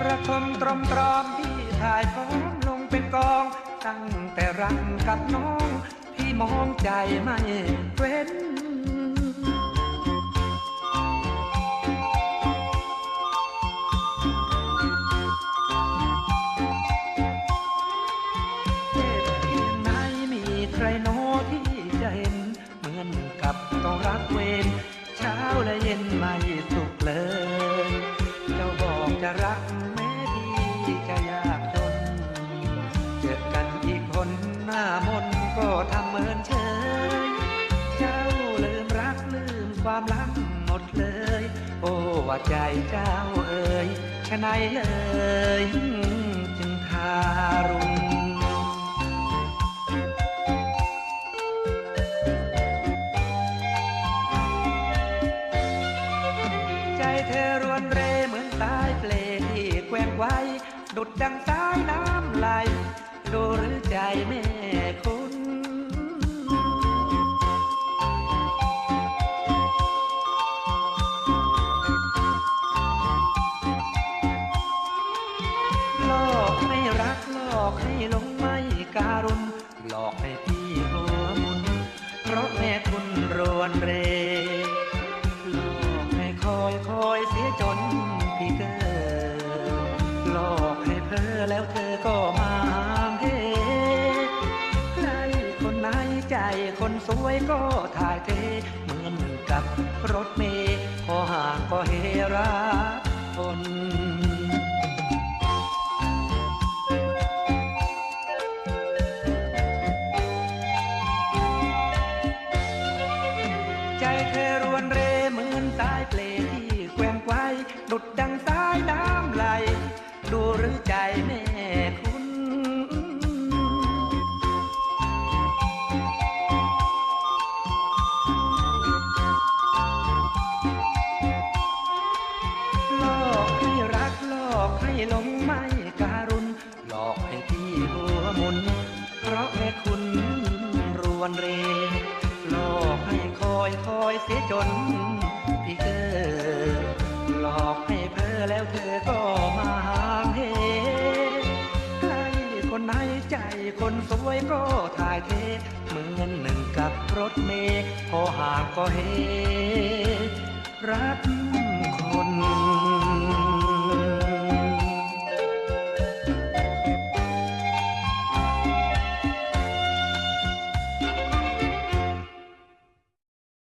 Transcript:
ประทมตรมตรอมพี่ถ่ายพร้อมลงเป็นกอง ตั้งแต่รักกับน้อง พี่มองใจไม่เว้นเจ็บเพียงไหนมีใครโน้ที่เห็นเหมือนกับต้องรักเวรเช้าและเย็นไม่สุขเลย จะรักแม้ที่จะยากจน เจอกันอีกคนหน้ามนก็ทำเหมือนเฉย เจ้าลืมรักลืมความรักหมดเลย โอ้ว่าใจเจ้าเอ่ยชะไหนเลยจึงทา ไว้ ดุดดังสายน้ำไหลดูหรือใจแม่คุณหลอกให้รักหลอกให้หลงไม่การุณหลอกให้พี่หัวมุน เพราะแม่คุณรวนเร อกให้เพ้อแล้วเธอก็มาเฮใครคนไหนใจคนสวยก็ถ่ายเทเหมือนกับรถเมล์พอห่างก็เฮรักคนใจเธอรวนเรเหมือนสายเปลที่แกว่งไกวดุดดังสาย ดูหรือใจแม่คุณ หลอกให้รักหลอกให้หลงไม่การุณ หลอกให้พี่หัวมุน เพราะแม่คุณรวนเร หลอกให้คอยคอยเสียจน พี่เกิดหลอกให้เพ้อแล้วเธอก็ คนสวยก็ถ่ายเท เหมือนหนึ่งกับรถเมย์พอห่างก็เฮรัก